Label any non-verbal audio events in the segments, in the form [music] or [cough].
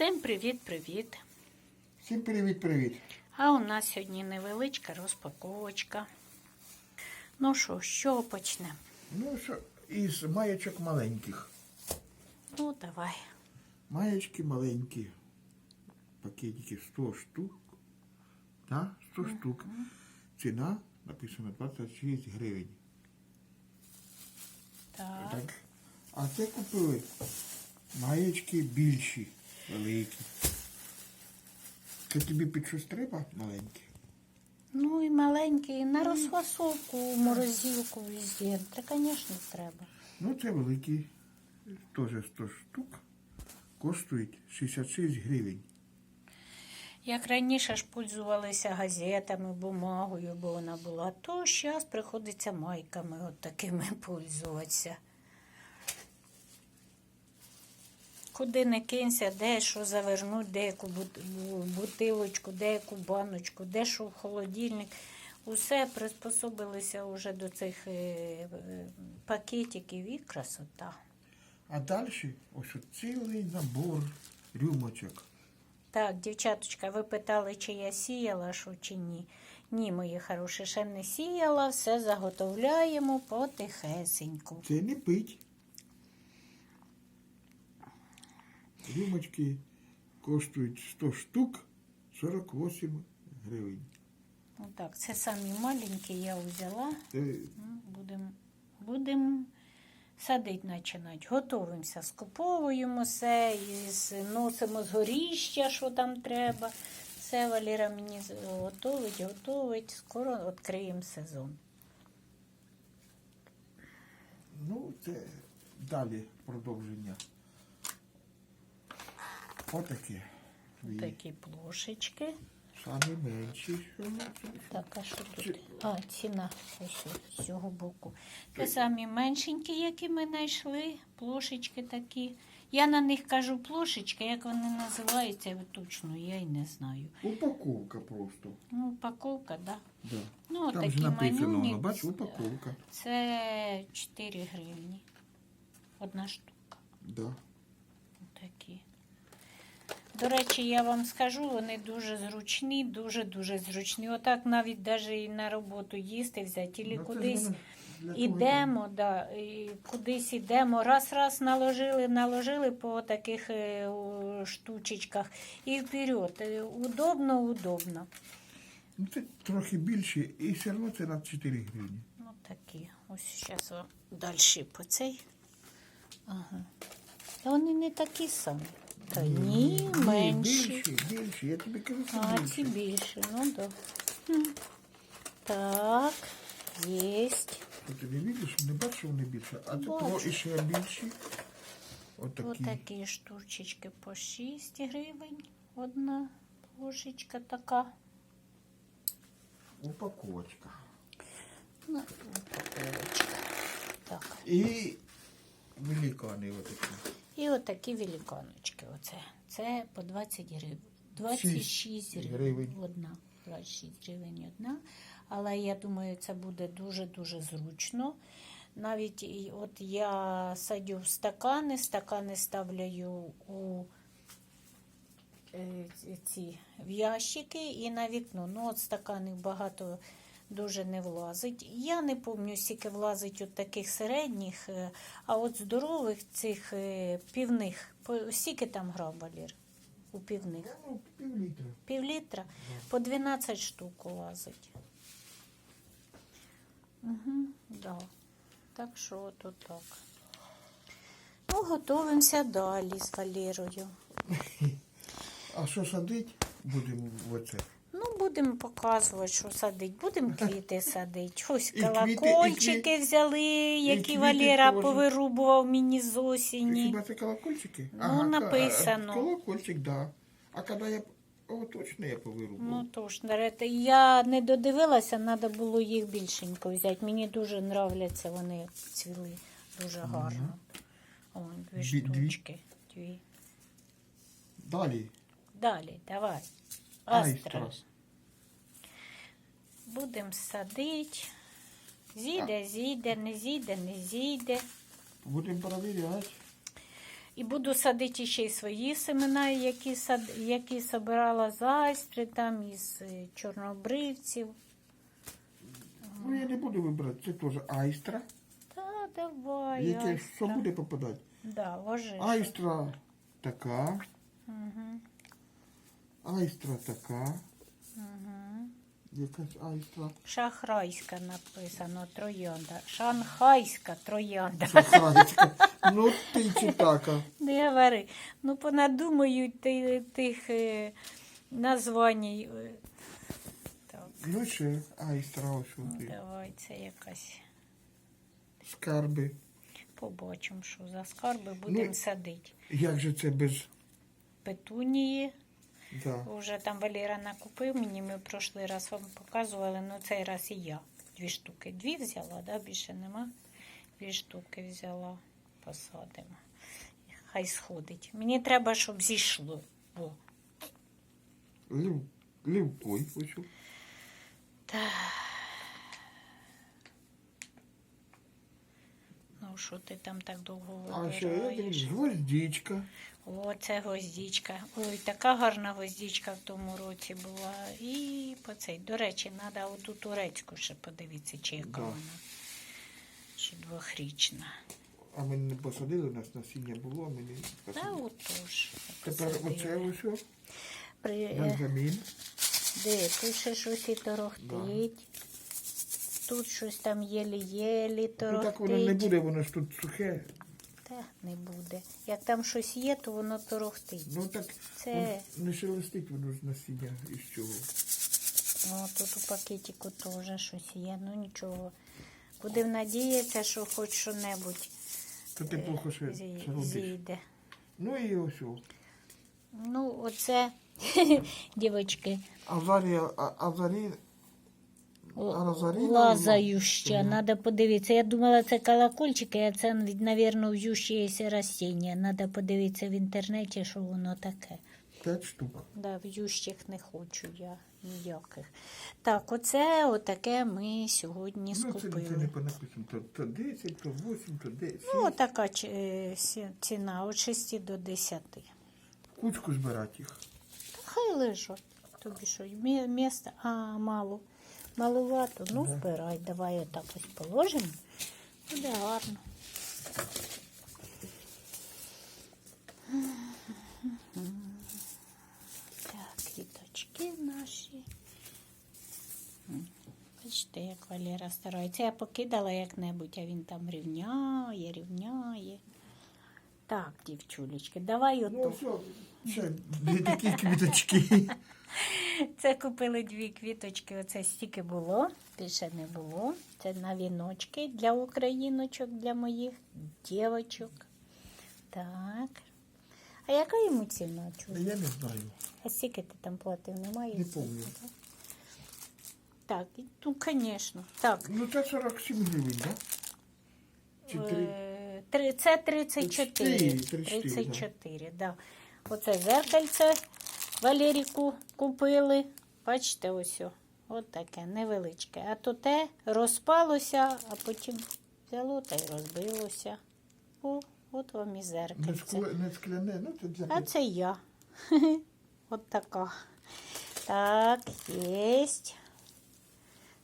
Всім привіт-привіт! Всім привіт-привіт. А у нас сьогодні невеличка розпаковочка. Ну що, з чого почнемо? Ну що, із маєчок маленьких. Ну, давай. Маєчки маленькі. Пакетики 100 штук. Так, 100 штук. Ціна написано 26 гривень. Так. Так. А це купили маєчки більші, великі. Це тобі під щось треба маленькі? Ну і маленький, на розфасовку, в морозилку везде. Та, звісно, треба. Ну, це великі, теж 100 штук. Коштують 66 гривень. Як раніше ж пользувалися газетами, бумагою, бо вона була, то зараз приходиться майками от такими пользуватися. Куди не кинься, де що завернуть, де яку бут- бутилочку, де яку баночку, де що в холодильник. Усе приспособилися вже до цих е, е, пакетиків і красота. А далі ось цілий набор рюмочок. Так, дівчаточка, ви питали, чи я сіяла, що чи ні. Ні, мої хороші, ще не сіяла, все заготовляємо потихесеньку. Це не пить. Рюмочки коштують 100 штук 48 гривень. Так, це самі маленькі я взяла. Будемо будем садити починати. Готовимося, скуповуємо все, носимо з горіща, що там треба. Все Валіра мені готовить, готовить. Скоро відкриємо сезон. ну, це далі продовження. Отакі. Такі плошечки. Самі менші. Так, а що тут? А, ціна ось з цього боку. Це самі меншенькі, які ми знайшли, плошечки такі. Я на них кажу плошечки, як вони називаються точно, я й не знаю. Упаковка просто. Ну, упаковка, да. Да. Ну, Там такі манюні. бач, упаковка. Це 4 гривні. Одна штука. Да. Такі. До речі, я вам скажу, вони дуже зручні, дуже-дуже зручні. Отак навіть навіть і на роботу їсти взяти, або Ну, кудись і ідемо, да, і кудись ідемо, раз-раз наложили, наложили по таких е, штучечках і вперед. Е, Удобно, удобно. Ну, це трохи більше, і все одно це на 4 гривні. Ну такі. Ось зараз вам далі по цей. Ага. Та вони не такі самі. Та ні, менші. Більше, більше, я тобі кажу, що А, ці більше, ну да. Хм. Так, єсть. Ти тобі бачиш, не бачиш, вони більше, а це Бачу. про ще більші. Отакі. Отакі штучечки по 6 гривень. Одна ложечка така. Упаковочка. Ну, упаковочка. Так. І великани отакі. І отакі великаночки. Оце. Це по 20 гривень. 26 гривень. гривень. Одна. 26 гривень одна. Але я думаю, це буде дуже-дуже зручно. Навіть от я садю в стакани, стакани ставляю у е, ці в ящики і на вікно. Ну, от стаканів багато дуже не влазить. Я не пам'ятаю, скільки влазить от таких середніх, е, а от здорових цих е, півних, скільки там грав Валір? У півних? Ну, пів літра. Пів літра по 12 штук влазить. Угу, да. Так що от так. Ну, готуємося далі з Валерою. [laughs] А що садить? Будемо в оце. Ну, будемо показувати, що садить. Будемо квіти садити. Ось І квіти, і колокольчики квіт- взяли, які квіти Валера теж. повирубував мені з осені. Хіба це колокольчики? Ну, написано. а, Колокольчик, да. А коли я... О, точно я повирубав. Ну, нарешті, я не додивилася, треба було їх більшенько взяти. Мені дуже нравляться, вони цвіли дуже гарно. О, дві Дві- дві? штучки. Дві. Далі. Далі, давай. Астра. Будемо садити. Зійде, зійде, не зійде, не зійде. Будемо перевіряти. І буду садити ще й свої семена, які, сад... які собирала з айстри, там, із е, чорнобривців. Ну я не буду вибирати, це теж айстра. Та давай. Яке айстра. що буде попадати? Да, ложи. Айстра така, Угу. айстра така. Угу. Якась айстра. Шахрайська написано троянда. Шанхайська троянда. Шахрайська. Ну ти читака. [laughs] Не говори. Ну, понадумають ти, тих е, названій. е. Так, Ну ще айстра ось давай, це якась. Скарби. Побачимо, що за скарби будемо Ну, садити. Як же це без. Петунії. Да. Вже там Валера накупив мені, ми прошлий раз вам показували, ну цей раз і я. Дві штуки. Дві взяла, да? більше нема. Дві штуки взяла, посадимо. Хай сходить. Мені треба, щоб зійшло. Бо. Лів, хочу. Ось. о. Ну, що ти там так довго А ще я вибираєш? гвоздичка. О, це гвоздічка. Ой, така гарна гвоздічка в тому році була. І по цей. До речі, треба оту турецьку ще подивитися, чи яка Да. вона. Чи двохрічна. А ми не посадили, у нас насіння було, а ми не Та отож. Тепер оце ось. При... е, Бензамін. Де, тут ще щось і торохтить. Тут щось там єлі-єлі Ну так воно не буде, воно ж тут сухе. Та не буде. Як там щось є, то воно торохтить. Ну так Це- воно не шелестить воно ж насіння із чого. О, тут у пакетику теж щось є, ну нічого. Будемо надіятися, що хоч що-небудь То ти плохо ще зі- робиш. зійде. Ну і ось. о. Ну, оце, [laughs] дівчатки, Аварія, а- аварія, Розаріна лазающа, була? треба подивитися. Я думала, це колокольчики, а це, мабуть, в'ющееся растіння. Треба подивитися в інтернеті, що воно таке. п'ять штук. Да, в'ющих не хочу я ніяких. Так, оце отаке ми сьогодні Ну, це, скупили. це не по. То, то 10, то 8, то 10. Ну, така е, ціна від 6 до 10. Кучку збирати їх. Та хай лежать. Тобі що, мі- міста? А, мало. Маловато. Ну, Да. збирай, давай отак ось положимо. Буде гарно. Так, квіточки наші. Бачите, як Валера старається. Я покидала як-небудь, а він там рівняє, рівняє. Так, дівчулечки, давай Ну, оту. все, ще дві такі квіточки. [laughs] Це купили дві квіточки, оце стільки було, більше не було. Це на віночки для україночок, для моїх дівочок. Так. А яка йому ціна? чуєш? Я не знаю. А скільки ти там платив? Немає? Не пам'ятаю. так? Так, ну, звісно. Так. Ну, це 47 гривень, так? Чи три? Е, три- Це 34. 34, 34, да. Оце зеркальце Валеріку купили. Бачите, ось. От таке невеличке. А то те розпалося, а потім взяло та й розбилося. О, от вам і зеркальце. не скляне, ну для А це я. [laughs] От така. Так, єсть.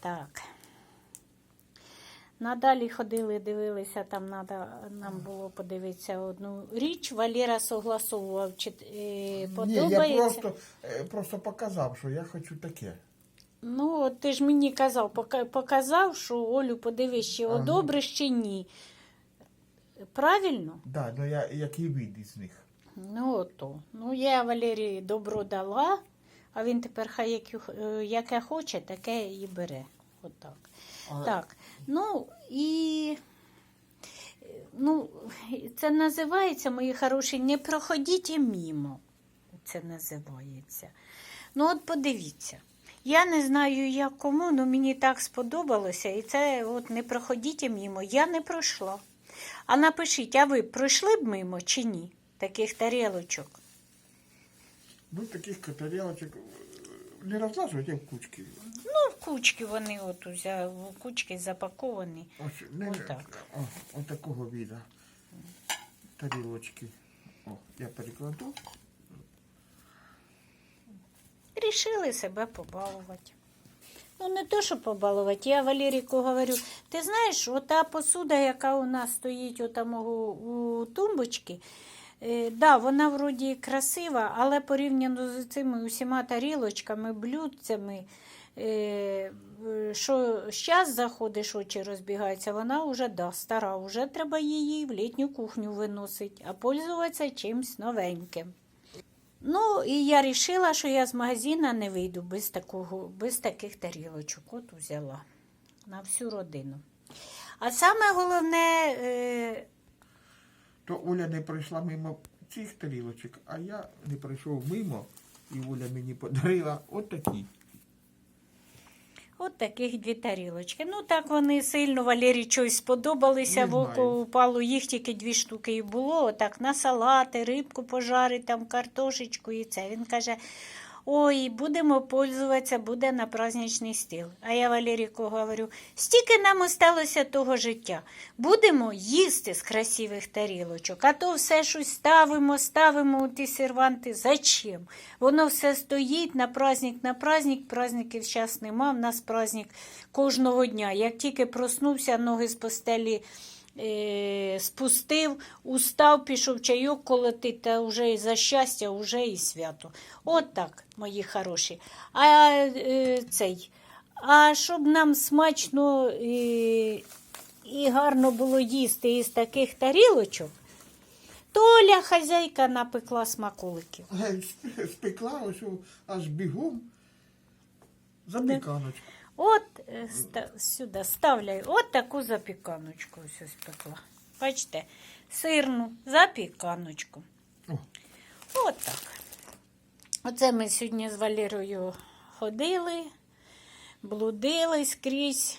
Так. Надалі ходили, дивилися, там надо, нам було подивитися одну річ. Валера согласовував, чи е, Ні, я подобається. просто, е, просто показав, що я хочу таке. Ну, от ти ж мені казав, показав, що Олю, подивись, чи одобриш, чи ні. Правильно? Да, ну я який вид із них. Ну, ото. Ну, я Валерії добро дала, а він тепер хай яке, е, яке хоче, таке і бере. Отак. А, Так. Ну і ну, це називається, мої хороші, не проходіть мімо. Це називається. Ну, от подивіться. Я не знаю, як кому, але мені так сподобалося. І це от не проходіть мімо. Я не пройшла. А напишіть, а ви пройшли б мимо чи ні? Таких тарілочок. Ну, таких тарілочок не розлажувати, а в кучки. Ну, в кучки вони от узя, в кучки запаковані. Ось, не, Отак. О, от такого вида. Тарілочки. О, я перекладу. Рішили себе побалувати. Ну, не то, що побалувати. Я Валеріку говорю, ти знаєш, ота посуда, яка у нас стоїть отам у, у тумбочці, е, да, вона вроді красива, але порівняно з цими усіма тарілочками, блюдцями, що зараз заходиш, очі розбігаються, вона вже да, стара, вже треба її в літню кухню виносити, а пользуватися чимось новеньким. Ну, і я вирішила, що я з магазина не вийду без, такого, без таких тарілочок. От взяла на всю родину. А саме головне, е, То Оля не пройшла мимо цих тарілочок, а я не пройшов мимо, і Оля мені подарила от такі. От таких дві тарілочки. Ну, так вони сильно Валері чогось сподобалися, в око упало, їх тільки дві штуки і було. Отак на салати, рибку пожарить, там картошечку і це. Він каже. Ой, будемо пользуватися, буде на праздничний стіл. А я Валеріку говорю, стільки нам осталося того життя. Будемо їсти з красивих тарілочок, а то все щось ставимо, ставимо у ті серванти. Зачем? Воно все стоїть на праздник, на праздник, праздників зараз нема, в нас праздник кожного дня. Як тільки проснувся, ноги з постелі спустив, устав, пішов чайок колотить, та вже і за щастя, вже і свято. От так, мої хороші. А е, цей, а щоб нам смачно і, і гарно було їсти із таких тарілочок, то Оля хазяйка напекла смаколиків. Е, Спекла ось аж бігом. Запіканочку. От е, сюди ставляю от таку запіканочку ось ось пекла. Бачите, сирну запіканочку. От так. Оце ми сьогодні з Валерою ходили, блудили скрізь.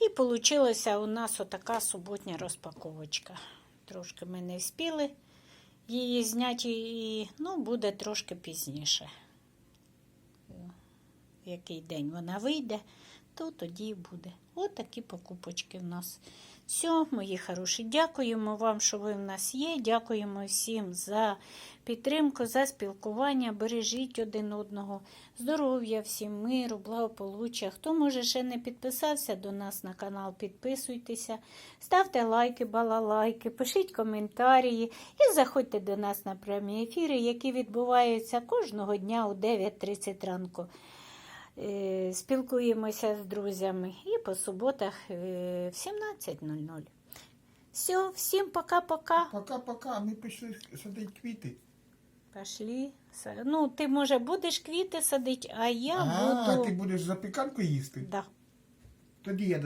І вийшла у нас отака суботня розпаковочка. Трошки ми не вспіли її зняти, і ну, буде трошки пізніше. Який день вона вийде, то тоді і буде. От такі покупочки в нас. Все, мої хороші, дякуємо вам, що ви в нас є. Дякуємо всім за підтримку, за спілкування. Бережіть один одного. Здоров'я, всім миру, благополуччя. Хто може ще не підписався до нас на канал, підписуйтеся, ставте лайки, балалайки, пишіть коментарі і заходьте до нас на прямі ефіри, які відбуваються кожного дня о 9.30 ранку. Е, Спілкуємося з друзями і по суботах е, в 17.00. Все, всім пока-пока. Пока-пока, ми пішли садити квіти. Пошли. Ну, ти, може, будеш квіти садити, а я а, буду. ти будеш запіканку їсти? Да. Тоді я